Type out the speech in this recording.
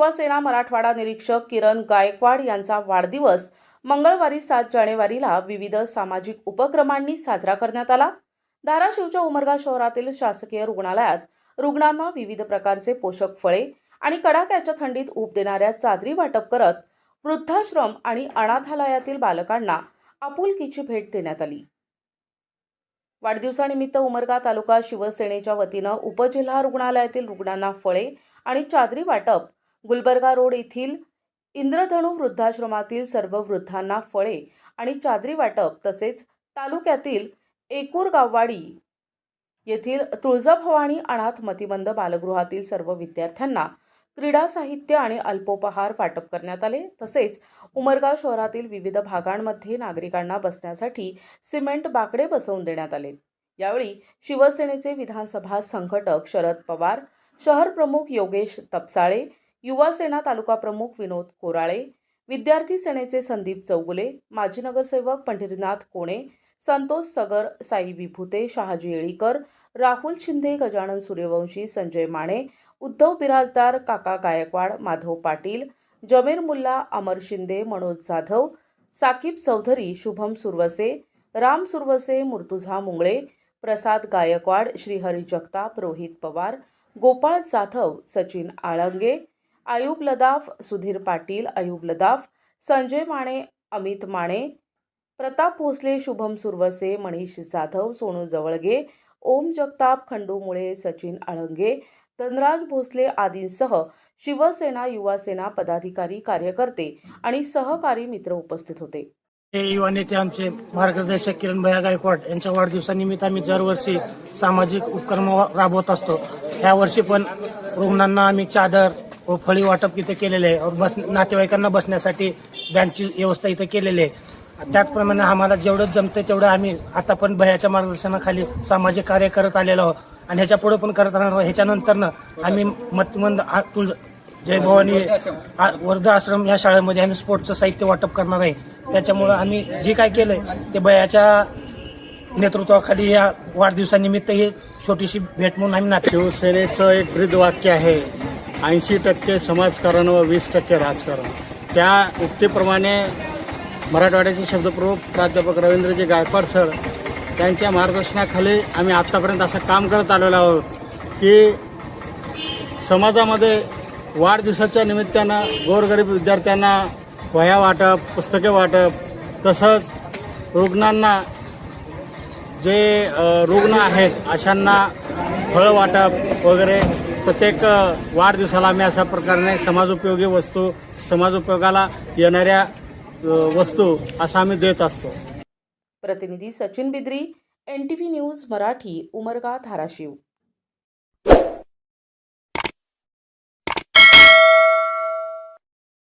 युवासेना मराठवाडा निरीक्षक किरण गायकवाड यांचा वाढदिवस मंगळवारी सात जानेवारीला विविध सामाजिक उपक्रमांनी साजरा करण्यात आला. धाराशिवच्या उमरगा शहरातील शासकीय रुग्णालयात रुग्णांना विविध प्रकारचे पोषक फळे आणि कडाक्याच्या थंडीत ऊब देणाऱ्या चादरी वाटप करत वृद्धाश्रम आणि अनाथालयातील बालकांना आपुलकीची भेट देण्यात आली. वाढदिवसानिमित्त उमरगा तालुका शिवसेनेच्या वतीनं उपजिल्हा रुग्णालयातील रुग्णांना फळे आणि चादरी वाटप गुलबर्गा रोड येथील इंद्रधनु वृद्धाश्रमातील सर्व वृद्धांना फळे आणि चादरी वाटप तसेच तालुक्यातील एकूर गाववाडी येथील तुळजाभवानी अनाथ मतिबंध बालगृहातील सर्व विद्यार्थ्यांना क्रीडा साहित्य आणि अल्पोपहार वाटप करण्यात आले. तसेच उमरगाव शहरातील विविध भागांमध्ये नागरिकांना बसण्यासाठी सिमेंट बाकडे बसवून देण्यात आले. यावेळी शिवसेनेचे विधानसभा संघटक शरद पवार शहर प्रमुख योगेश तपसाळे युवा सेना तालुका प्रमुख विनोद कोराळे विद्यार्थी सेनेचे संदीप चौगुले माजी नगरसेवक पंढरीनाथ कोणे संतोष सगर साई विभूते शहाजी येळीकर राहुल शिंदे गजानन सूर्यवंशी संजय माने उद्धव बिराजदार काका गायकवाड माधव पाटील जमीर मुल्ला अमर शिंदे मनोज जाधव साकीब चौधरी शुभम सुरवसे राम सुरवसे मुर्तुझा मुंगळे प्रसाद गायकवाड श्रीहरी जगताप रोहित पवार गोपाळ जाधव सचिन आळंगे आयुब लदाफ सुधीर पाटील आयुब लदाफ संजय माने अमित माने प्रताप भोसले शुभम सुरवसे मनीष जाधव सोनू जवळगे ओम जगताप खंडू मुळे सचिन आळंगे धनराज भोसले आदींसह शिवसेना युवासेना पदाधिकारी कार्यकर्ते आणि सहकारी मित्र उपस्थित होते. हे युवा नेते आमचे मार्गदर्शक किरण भैया गायकवाड यांच्या वाढदिवसानिमित्त आम्ही दरवर्षी सामाजिक उपक्रम राबवत असतो. ह्या वर्षी पण रुग्णांना आम्ही चादर व फळी वाटप इथे केलेले आहे. और बस नातेवाईकांना बसण्यासाठी बँकची व्यवस्था इथे केलेली आहे. त्याचप्रमाणे आम्हाला जेवढं जमतं तेवढं आम्ही आता पण भयाच्या मार्गदर्शनाखाली सामाजिक कार्य करत आलेलो आहोत. आणि ह्याच्या पुढे पण करत राहणार आहोत. ह्याच्यानंतरनं आम्ही मतमंद आ- तुळ जय भवानी आ- वर्धा आश्रम या शाळेमध्ये आम्ही स्पोर्टचं साहित्य वाटप करणार आहे. त्याच्यामुळं आम्ही जे काय केलंय ते बयाच्या नेतृत्वाखाली या वाढदिवसानिमित्त ही छोटीशी भेट म्हणून आम्ही नाट्य शिवसेनेचं एक ब्रीद वाक्य आहे. ऐंशी टक्के समाजकारण व वीस टक्के राजकारण. त्या उक्तीप्रमाणे मराठवाड्याचे शब्दप्रमुख प्राध्यापक रवींद्रजी गायकवाड सर त्यांच्या मार्गदर्शनाखाली आम्ही आत्तापर्यंत असं काम करत आलेलो आहोत की समाजामध्ये वाढदिवसाच्या निमित्तानं गोरगरीब विद्यार्थ्यांना वह्या वाटप पुस्तके वाटप तसंच रुग्णांना जे रुग्ण आहेत अशांना फळं वाटप वगैरे प्रत्येक वाढदिवसाला आम्ही अशा प्रकारे समाजोपयोगी वस्तू समाजोपयोगाला येणाऱ्या वस्तू असं आम्ही देत असतो. प्रतिनिधी Sachin Bidri N T V news Marathi Umarga Dharashiv.